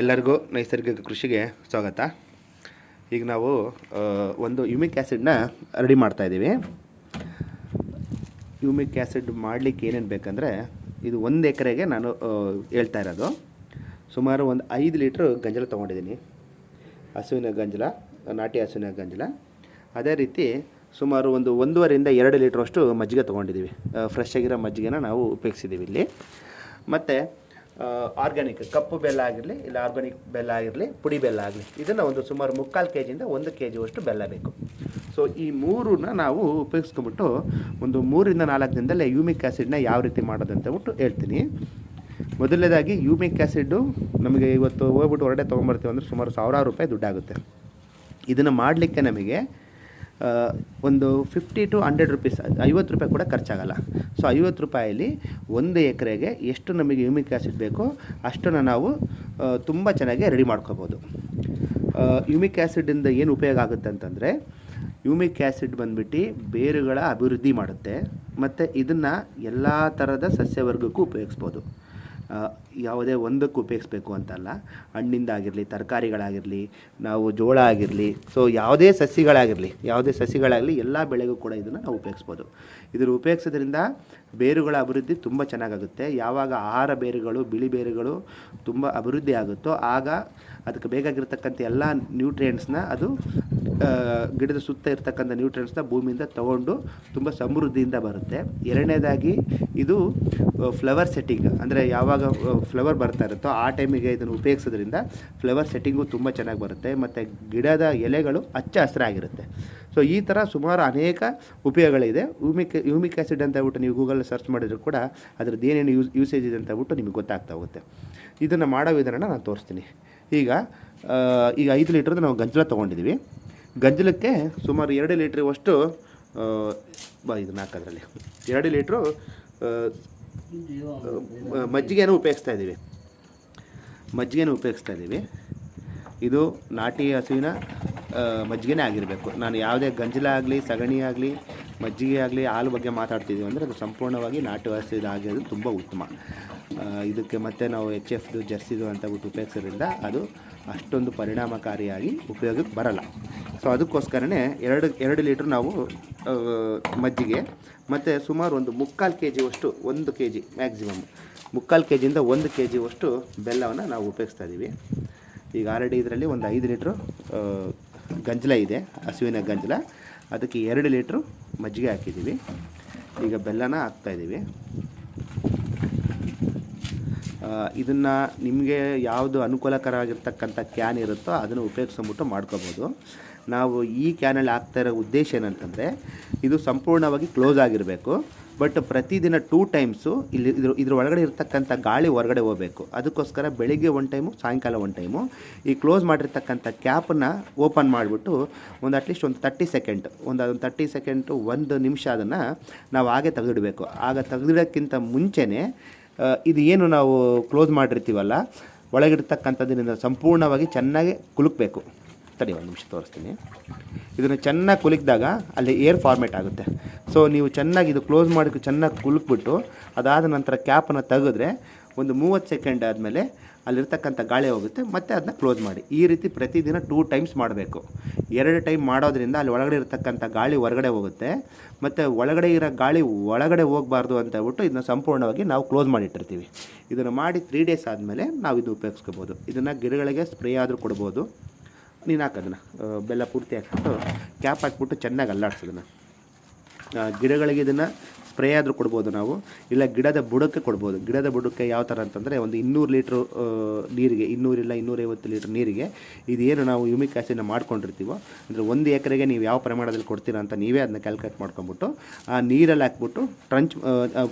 ಎಲ್ಲರಿಗೂ ನೈಸರ್ಗಿಕ ಕೃಷಿಗೆ ಸ್ವಾಗತ. ಈಗ ನಾವು ಒಂದು ಯುಮಿಕ್ ಆ್ಯಸಿಡ್ನ ರೆಡಿ ಮಾಡ್ತಾಯಿದ್ದೀವಿ ಯುಮಿಕ್ ಆ್ಯಸಿಡ್ ಮಾಡಲಿಕ್ಕೆ ಏನೇನು ಬೇಕಂದರೆ, ಇದು ಒಂದು ಎಕರೆಗೆ ನಾನು ಹೇಳ್ತಾ ಇರೋದು. ಸುಮಾರು ಒಂದು ಐದು ಲೀಟ್ರ್ ಗಂಜಲ ತೊಗೊಂಡಿದ್ದೀನಿ. ಹಸುವಿನ ಗಂಜಲ, ನಾಟಿ ಹಸುವಿನ ಗಂಜಲ. ಅದೇ ರೀತಿ ಸುಮಾರು ಒಂದು ಒಂದೂವರೆಯಿಂದ ಎರಡು ಲೀಟ್ರಷ್ಟು ಮಜ್ಜಿಗೆ ತೊಗೊಂಡಿದ್ದೀವಿ. ಫ್ರೆಶ್ ಆಗಿರೋ ಮಜ್ಜಿಗೆನ ನಾವು ಉಪಯೋಗಿಸಿದ್ದೀವಿ ಇಲ್ಲಿ. ಮತ್ತು ಆರ್ಗ್ಯಾನಿಕ್ ಕಪ್ಪು ಬೆಲ್ಲ ಆಗಿರಲಿ, ಇಲ್ಲ ಆರ್ಗ್ಯಾನಿಕ್ ಬೆಲ್ಲ ಆಗಿರಲಿ, ಪುಡಿ ಬೆಲ್ಲ ಆಗಲಿ ಇದನ್ನು ಒಂದು ಸುಮಾರು ಮುಕ್ಕಾಲು ಕೆ ಜಿಯಿಂದ ಒಂದು ಕೆ ಜಿಯಷ್ಟು ಬೆಲ್ಲ ಬೇಕು. ಸೊ ಈ ಮೂರನ್ನ ನಾವು ಉಪಯೋಗಿಸ್ಕೊಂಬಿಟ್ಟು ಒಂದು ಮೂರಿಂದ ನಾಲ್ಕು ದಿನದಲ್ಲೇ ಯೂಮಿಕ್ ಆ್ಯಸಿಡ್ನ ಯಾವ ರೀತಿ ಮಾಡೋದು ಅಂತ ಬಿಟ್ಟು ಹೇಳ್ತೀನಿ. ಮೊದಲನೇದಾಗಿ ಯೂಮಿಕ್ ಆ್ಯಸಿಡ್ಡು ನಮಗೆ ಇವತ್ತು ಹೋಗ್ಬಿಟ್ಟು ಹೊರಗಡೆ ತೊಗೊಂಬರ್ತೀವಿ ಅಂದರೆ ಸುಮಾರು ಸಾವಿರಾರು ರೂಪಾಯಿ ದುಡ್ಡಾಗುತ್ತೆ. ಇದನ್ನು ಮಾಡಲಿಕ್ಕೆ ನಮಗೆ ಒಂದು ಫಿಫ್ಟಿ ಟು ಹಂಡ್ರೆಡ್ ರುಪೀಸ್ ಐವತ್ತು ರೂಪಾಯಿ ಕೂಡ ಖರ್ಚಾಗಲ್ಲ. ಸೊ ಐವತ್ತು ರೂಪಾಯಲ್ಲಿ ಒಂದು ಎಕರೆಗೆ ಎಷ್ಟು ನಮಗೆ ಯೂಮಿಕ್ ಆ್ಯಸಿಡ್ ಬೇಕೋ ಅಷ್ಟನ್ನು ನಾವು ತುಂಬ ಚೆನ್ನಾಗಿ ರೆಡಿ ಮಾಡ್ಕೋಬೋದು. ಯೂಮಿಕ್ ಆ್ಯಸಿಡಿಂದ ಏನು ಉಪಯೋಗ ಆಗುತ್ತೆ ಅಂತಂದರೆ, ಯೂಮಿಕ್ ಆ್ಯಸಿಡ್ ಬಂದ್ಬಿಟ್ಟು ಬೇರುಗಳ ಅಭಿವೃದ್ಧಿ ಮಾಡುತ್ತೆ, ಮತ್ತು ಇದನ್ನು ಎಲ್ಲ ಥರದ ಸಸ್ಯವರ್ಗಕ್ಕೂ ಉಪಯೋಗಿಸ್ಬೋದು. ಯಾವುದೇ ಒಂದಕ್ಕೆ ಉಪಯೋಗಿಸ್ಬೇಕು ಅಂತಲ್ಲ. ಹಣ್ಣಿಂದ ಆಗಿರಲಿ, ತರಕಾರಿಗಳಾಗಿರಲಿ, ನಾವು ಜೋಳ ಆಗಿರಲಿ ಸೊ ಯಾವುದೇ ಸಸಿಗಳಾಗಿರಲಿ, ಯಾವುದೇ ಸಸಿಗಳಾಗಲಿ ಎಲ್ಲ ಬೆಳೆಗೂ ಕೂಡ ಇದನ್ನು ನಾವು ಉಪಯೋಗಿಸ್ಬೋದು. ಇದನ್ನು ಉಪಯೋಗಿಸೋದ್ರಿಂದ ಬೇರುಗಳ ಅಭಿವೃದ್ಧಿ ತುಂಬ ಚೆನ್ನಾಗಾಗುತ್ತೆ. ಯಾವಾಗ ಆಹಾರ ಬೇರುಗಳು, ಬಿಳಿ ಬೇರುಗಳು ತುಂಬ ಅಭಿವೃದ್ಧಿ ಆಗುತ್ತೋ ಆಗ ಅದಕ್ಕೆ ಬೇಕಾಗಿರ್ತಕ್ಕಂಥ ಎಲ್ಲ ನ್ಯೂಟ್ರಿಯೆಂಟ್ಸ್ನ ಅದು ಗಿಡದ ಸುತ್ತ ಇರ್ತಕ್ಕಂಥ ನ್ಯೂಟ್ರಿಯೆಂಟ್ಸ್ನ ಭೂಮಿಯಿಂದ ತಗೊಂಡು ತುಂಬ ಸಮೃದ್ಧಿಯಿಂದ ಬರುತ್ತೆ. ಎರಡನೇದಾಗಿ ಇದು ಫ್ಲವರ್ ಸೆಟ್ಟಿಂಗ್ ಅಂದರೆ ಯಾವಾಗ ಫ್ಲವರ್ ಬರ್ತಾ ಇರುತ್ತೋ ಆ ಟೈಮಿಗೆ ಇದನ್ನು ಉಪಯೋಗಿಸೋದ್ರಿಂದ ಫ್ಲವರ್ ಸೆಟ್ಟಿಂಗು ತುಂಬ ಚೆನ್ನಾಗಿ ಬರುತ್ತೆ ಮತ್ತು ಗಿಡದ ಎಲೆಗಳು ಹಚ್ಚ ಹಸಿರಾಗಿರುತ್ತೆ. ಸೊ ಈ ಥರ ಸುಮಾರು ಅನೇಕ ಉಪಯೋಗಗಳಿದೆ. ಯೂಮಿಕ್ ಯೂಮಿಕ್ ಆ್ಯಸಿಡ್ ಅಂತ ಹೇಳ್ಬಿಟ್ಟು ನೀವು ಗೂಗಲ್ ಸರ್ಚ್ ಮಾಡಿದ್ರು ಕೂಡ ಅದ್ರದ್ದು ಏನೇನು ಯೂಸ್ ಯೂಸೇಜ್ ಇದೆ ಅಂತ ಹೇಳ್ಬಿಟ್ಟು ನಿಮಗೆ ಗೊತ್ತಾಗ್ತಾ ಹೋಗುತ್ತೆ. ಇದನ್ನು ಮಾಡೋ ವಿಧಾನ ನಾನು ತೋರಿಸ್ತೀನಿ. ಈಗ ಈಗ ಐದು ಲೀಟ್ರದ್ದು ನಾವು ಗಂಜಲ ತೊಗೊಂಡಿದ್ದೀವಿ. ಗಂಜಲಕ್ಕೆ ಸುಮಾರು ಎರಡು ಲೀಟ್ರ್ ಅಷ್ಟು ಬಾ, ಇದನ್ನ ಹಾಕೋದ್ರಲ್ಲಿ ಎರಡು ಲೀಟ್ರು ಮಜ್ಜಿಗೆನೂ ಉಪಯೋಗಿಸ್ತಾ ಇದ್ದೀವಿ. ಮಜ್ಜಿಗೆನೂ ಉಪಯೋಗಿಸ್ತಾ ಇದ್ದೀವಿ. ಇದು ನಾಟಿ ಹಸುವಿನ ಮಜ್ಜಿಗೆನೇ ಆಗಿರಬೇಕು. ನಾನು ಯಾವುದೇ ಗಂಜಲ ಆಗಲಿ, ಸಗಣಿ ಆಗಲಿ, ಮಜ್ಜಿಗೆ ಆಗಲಿ, ಹಾಲು ಬಗ್ಗೆ ಮಾತಾಡ್ತಿದ್ದೀವಿ ಅಂದರೆ ಅದು ಸಂಪೂರ್ಣವಾಗಿ ನಾಟಿ ಹಸುವಿದು ಆಗಿರೋದು ತುಂಬ ಉತ್ತಮ. ಇದಕ್ಕೆ ಮತ್ತೆ ನಾವು ಎಚ್ ಎಫ್ದು ಜರ್ಸಿದು ಅಂತ ಬಿಟ್ಟು ಉಪಯೋಗಿಸೋದ್ರಿಂದ ಅದು ಅಷ್ಟೊಂದು ಪರಿಣಾಮಕಾರಿಯಾಗಿ ಉಪಯೋಗಕ್ಕೆ ಬರಲ್ಲ. ಸೊ ಅದಕ್ಕೋಸ್ಕರನೇ ಎರಡು ಎರಡು ಲೀಟ್ರ್ ನಾವು ಮಜ್ಜಿಗೆ, ಮತ್ತು ಸುಮಾರು ಒಂದು ಮುಕ್ಕಾಲು ಕೆ ಜಿವಷ್ಟು ಒಂದು ಕೆ ಜಿ ಮ್ಯಾಕ್ಸಿಮಮ್ ಮುಕ್ಕಾಲು ಕೆ ಜಿಯಿಂದ ಒಂದು ಕೆ ಜಿವಷ್ಟು ಬೆಲ್ಲವನ್ನು ನಾವು ಉಪಯೋಗಿಸ್ತಾ ಇದ್ದೀವಿ ಈಗ ಆಲ್ರೆಡಿ ಇದರಲ್ಲಿ ಒಂದು ಐದು ಲೀಟ್ರು ಗಂಜಲ ಇದೆ, ಹಸುವಿನ ಗಂಜಲ. ಅದಕ್ಕೆ ಎರಡು ಲೀಟ್ರು ಮಜ್ಜಿಗೆ ಹಾಕಿದ್ದೀವಿ. ಈಗ ಬೆಲ್ಲನ ಹಾಕ್ತಾಯಿದ್ದೀವಿ ಇದನ್ನು ನಿಮಗೆ ಯಾವುದು ಅನುಕೂಲಕರವಾಗಿರ್ತಕ್ಕಂಥ ಕ್ಯಾನ್ ಇರುತ್ತೋ ಅದನ್ನು ಉಪಯೋಗಿಸ್ಕೊಂಬಿಟ್ಟು ಮಾಡ್ಕೋಬೋದು. ನಾವು ಈ ಕ್ಯಾನಲ್ಲಿ ಹಾಕ್ತಾ ಇರೋ ಉದ್ದೇಶ ಏನಂತಂದರೆ, ಇದು ಸಂಪೂರ್ಣವಾಗಿ ಕ್ಲೋಸ್ ಆಗಿರಬೇಕು. ಬಟ್ ಪ್ರತಿದಿನ ಟೂ ಟೈಮ್ಸು ಇಲ್ಲಿ ಇದ್ರ ಇದ್ರ ಒಳಗಡೆ ಇರ್ತಕ್ಕಂಥ ಗಾಳಿ ಹೊರಗಡೆ ಹೋಗಬೇಕು. ಅದಕ್ಕೋಸ್ಕರ ಬೆಳಿಗ್ಗೆ ಒನ್ ಟೈಮು ಸಾಯಂಕಾಲ ಒನ್ ಟೈಮು ಈ ಕ್ಲೋಸ್ ಮಾಡಿರ್ತಕ್ಕಂಥ ಕ್ಯಾಪನ್ನ ಓಪನ್ ಮಾಡಿಬಿಟ್ಟು ಒಂದು ಅಟ್ಲೀಸ್ಟ್ ಒಂದು ತರ್ಟಿ ಸೆಕೆಂಡ್ ಒಂದು ಅದೊಂದು ತರ್ಟಿ ಸೆಕೆಂಡು ಒಂದು ನಿಮಿಷ ಅದನ್ನು ನಾವು ಹಾಗೆ ತೆಗೆದಿಡಬೇಕು. ಆಗ ತೆಗೆದಿಡೋಕ್ಕಿಂತ ಮುಂಚೆನೇ ಇದು ಏನು ನಾವು ಕ್ಲೋಸ್ ಮಾಡಿರ್ತೀವಲ್ಲ, ಒಳಗಿರ್ತಕ್ಕಂಥದ್ರಿಂದ ಸಂಪೂರ್ಣವಾಗಿ ಚೆನ್ನಾಗಿ ಕುಲುಕಬೇಕು. ತಡಿ ಒಂದು ನಿಮಿಷ ತೋರಿಸ್ತೀನಿ. ಇದನ್ನು ಚೆನ್ನಾಗಿ ಕುಲುಕಿದಾಗ ಅಲ್ಲಿ ಏರ್ ಫಾರ್ಮೇಟ್ ಆಗುತ್ತೆ. ಸೊ ನೀವು ಚೆನ್ನಾಗಿ ಇದು ಕ್ಲೋಸ್ ಮಾಡಿ ಚೆನ್ನಾಗಿ ಕುಲುಕ್ಬಿಟ್ಟು, ಅದಾದ ನಂತರ ಕ್ಯಾಪನ್ನು ತೆಗೆದ್ರೆ ಒಂದು ಮೂವತ್ತು ಸೆಕೆಂಡ್ ಆದಮೇಲೆ ಅಲ್ಲಿರ್ತಕ್ಕಂಥ ಗಾಳಿ ಹೋಗುತ್ತೆ, ಮತ್ತೆ ಅದನ್ನ ಕ್ಲೋಸ್ ಮಾಡಿ. ಈ ರೀತಿ ಪ್ರತಿದಿನ ಟೂ ಟೈಮ್ಸ್ ಮಾಡಬೇಕು. ಎರಡು ಟೈಮ್ ಮಾಡೋದ್ರಿಂದ ಅಲ್ಲಿ ಒಳಗಡೆ ಇರತಕ್ಕಂಥ ಗಾಳಿ ಹೊರಗಡೆ ಹೋಗುತ್ತೆ. ಮತ್ತು ಒಳಗಡೆ ಇರೋ ಗಾಳಿ ಒಳಗಡೆ ಹೋಗಬಾರ್ದು ಅಂತ ಹೇಳ್ಬಿಟ್ಟು ಇದನ್ನ ಸಂಪೂರ್ಣವಾಗಿ ನಾವು ಕ್ಲೋಸ್ ಮಾಡಿಟ್ಟಿರ್ತೀವಿ. ಇದನ್ನು ಮಾಡಿ ತ್ರೀ ಡೇಸ್ ಆದಮೇಲೆ ನಾವು ಇದು ಉಪಯೋಗಿಸ್ಕೋಬೋದು. ಇದನ್ನು ಗಿಡಗಳಿಗೆ ಸ್ಪ್ರೇ ಆದರೂ ಕೊಡ್ಬೋದು. ನೀನು ಹಾಕೋದನ್ನ ಬೆಲ್ಲ ಪೂರ್ತಿ ಹಾಕ್ಬಿಟ್ಟು ಕ್ಯಾಪ್ ಹಾಕ್ಬಿಟ್ಟು ಚೆನ್ನಾಗಿ ಅಲ್ಲಾಡ್ಸೋದನ್ನು ಗಿಡಗಳಿಗೆ ಇದನ್ನು ಸ್ಪ್ರೇ ಆದರೂ ಕೊಡ್ಬೋದು ನಾವು, ಇಲ್ಲ ಗಿಡದ ಬುಡಕ್ಕೆ ಕೊಡ್ಬೋದು. ಗಿಡದ ಬುಡಕ್ಕೆ ಯಾವ ಥರ ಅಂತಂದರೆ ಒಂದು ಇನ್ನೂರು ಲೀಟ್ರ್ ನೀರಿಗೆ ಇನ್ನೂರಿಲ್ಲ ಇನ್ನೂರೈವತ್ತು ಲೀಟ್ರ್ ನೀರಿಗೆ, ಇದೇನು ನಾವು ಯುಮಿಕ್ ಆ್ಯಸಿಡ್ನ ಮಾಡ್ಕೊಂಡಿರ್ತೀವೋ, ಅಂದರೆ ಒಂದು ಎಕರೆಗೆ ನೀವು ಯಾವ ಪ್ರಮಾಣದಲ್ಲಿ ಕೊಡ್ತೀರಾ ಅಂತ ನೀವೇ ಅದನ್ನ ಕ್ಯಾಲ್ಕುಲೇಟ್ ಮಾಡ್ಕೊಂಬಿಟ್ಟು ಆ ನೀರಲ್ಲಿ ಹಾಕ್ಬಿಟ್ಟು ಟ್ರಂಚ್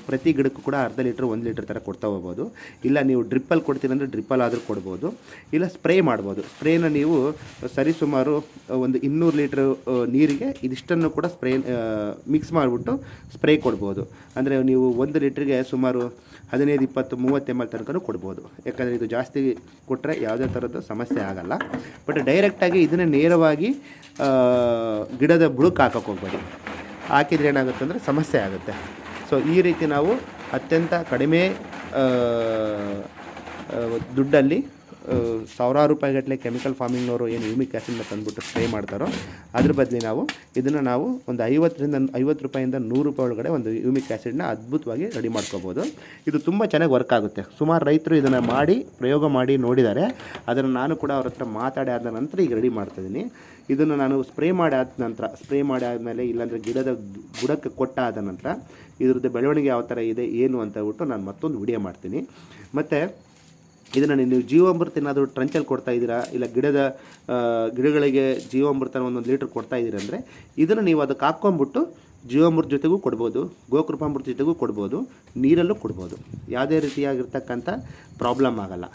ಪ್ರತಿ ಗಿಡಕ್ಕೂ ಕೂಡ ಅರ್ಧ ಲೀಟ್ರ್, ಒಂದು ಲೀಟ್ರ್ ಥರ ಕೊಡ್ತಾ ಹೋಗ್ಬೋದು. ಇಲ್ಲ ನೀವು ಡ್ರಿಪ್ಪಲ್ಲಿ ಕೊಡ್ತೀರಂದರೆ ಡ್ರಿಪ್ಪಲ್ಲಿ ಆದರೂ ಕೊಡ್ಬೋದು. ಇಲ್ಲ ಸ್ಪ್ರೇ ಮಾಡ್ಬೋದು. ಸ್ಪ್ರೇನ ನೀವು ಸರಿಸುಮಾರು ಒಂದು ಇನ್ನೂರು ಲೀಟ್ರ್ ನೀರಿಗೆ ಇದಿಷ್ಟನ್ನು ಕೂಡ ಸ್ಪ್ರೇ ಮಿಕ್ಸ್ ಮಾಡಿಬಿಟ್ಟು ಸ್ಪ್ರೇ ಕೊಡ್ಬೋದು. ಅಂದರೆ ನೀವು ಒಂದು ಲೀಟ್ರಿಗೆ ಸುಮಾರು ಹದಿನೈದು, ಇಪ್ಪತ್ತು, ಮೂವತ್ತು ಎಂ ಎಲ್ ತನಕ ಕೊಡ್ಬೋದು. ಯಾಕಂದರೆ ಇದು ಜಾಸ್ತಿ ಕೊಟ್ಟರೆ ಯಾವುದೇ ಥರದ ಸಮಸ್ಯೆ ಆಗಲ್ಲ. ಬಟ್ ಡೈರೆಕ್ಟಾಗಿ ಇದನ್ನು ನೇರವಾಗಿ ಗಿಡದ ಬುಡಕ್ಕೆ ಹಾಕೋಕೆ ಹೋಗ್ಬೋದು ಹಾಕಿದ್ರೆ ಏನಾಗುತ್ತೆ ಅಂದರೆ ಸಮಸ್ಯೆ ಆಗುತ್ತೆ. ಸೊ ಈ ರೀತಿ ನಾವು ಅತ್ಯಂತ ಕಡಿಮೆ ದುಡ್ಡಲ್ಲಿ ಸಾವಿರಾರು ರೂಪಾಯಿಗಟ್ಟಲೆ ಕೆಮಿಕಲ್ ಫಾರ್ಮಿಂಗ್ನವರು ಏನು ಯೂಮಿಕ್ ಆ್ಯಸಿಡ್ನ ತಂದುಬಿಟ್ಟು ಸ್ಪ್ರೇ ಮಾಡ್ತಾರೋ, ಅದ್ರ ಬದಲಿ ನಾವು ಇದನ್ನು ನಾವು ಒಂದು ಐವತ್ತರಿಂದ ಐವತ್ತು ರೂಪಾಯಿಂದ ನೂರು ರೂಪಾಯಿ ಒಳಗಡೆ ಒಂದು ಯೂಮಿಕ್ ಆ್ಯಸಿಡ್ನ ಅದ್ಭುತವಾಗಿ ರೆಡಿ ಮಾಡ್ಕೋಬೋದು. ಇದು ತುಂಬ ಚೆನ್ನಾಗಿ ವರ್ಕ್ ಆಗುತ್ತೆ. ಸುಮಾರು ರೈತರು ಇದನ್ನು ಮಾಡಿ, ಪ್ರಯೋಗ ಮಾಡಿ ನೋಡಿದ್ದಾರೆ. ಅದನ್ನು ನಾನು ಕೂಡ ಅವ್ರ ಹತ್ರ ಮಾತಾಡಿ ಆದ ನಂತರ ಈಗ ರೆಡಿ ಮಾಡ್ತಾಯಿದ್ದೀನಿ ಇದನ್ನು ನಾನು ಸ್ಪ್ರೇ ಮಾಡಿ ಆದ ನಂತರ, ಸ್ಪ್ರೇ ಮಾಡಿ ಆದಮೇಲೆ ಇಲ್ಲಾಂದರೆ ಗಿಡದ ಬುಡಕ್ಕೆ ಕೊಟ್ಟಾದ ನಂತರ, ಇದ್ರದ್ದು ಬೆಳವಣಿಗೆ ಯಾವ ಥರ ಇದೆ, ಏನು ಅಂತ ಹೇಳ್ಬಿಟ್ಟು ನಾನು ಮತ್ತೊಂದು ವಿಡಿಯೋ ಮಾಡ್ತೀನಿ. ಮತ್ತು ಇದನ್ನು ನೀವು ಜೀವಾಮೃತ ಏನಾದರೂ ಟ್ರಂಚಲ್ಲಿ ಕೊಡ್ತಾ ಇದ್ದೀರಾ? ಇಲ್ಲ ಗಿಡದ ಗಿಡಗಳಿಗೆ ಜೀವಾಮೃತನ ಒಂದೊಂದು ಲೀಟ್ರ್ ಕೊಡ್ತಾ ಇದ್ದೀರಾ ಅಂದರೆ ಇದನ್ನು ನೀವು ಅದಕ್ಕೆ ಹಾಕ್ಕೊಂಬಿಟ್ಟು ಜೀವಾಮೃತ ಜೊತೆಗೂ ಕೊಡ್ಬೋದು, ಗೋಕೃಪಾಮೃತ ಜೊತೆಗೂ ಕೊಡ್ಬೋದು, ನೀರಲ್ಲೂ ಕೊಡ್ಬೋದು. ಯಾವುದೇ ರೀತಿಯಾಗಿರ್ತಕ್ಕಂಥ ಪ್ರಾಬ್ಲಮ್ ಆಗಲ್ಲ.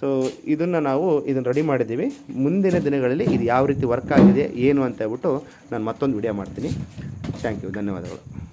ಸೊ ಇದನ್ನು ನಾವು ಇದನ್ನು ರೆಡಿ ಮಾಡಿದ್ದೀವಿ. ಮುಂದಿನ ದಿನಗಳಲ್ಲಿ ಇದು ಯಾವ ರೀತಿ ವರ್ಕ್ ಆಗಿದೆ, ಏನು ಅಂತ ಹೇಳ್ಬಿಟ್ಟು ನಾನು ಮತ್ತೊಂದು ವಿಡಿಯೋ ಮಾಡ್ತೀನಿ. ಥ್ಯಾಂಕ್ ಯು ಧನ್ಯವಾದಗಳು.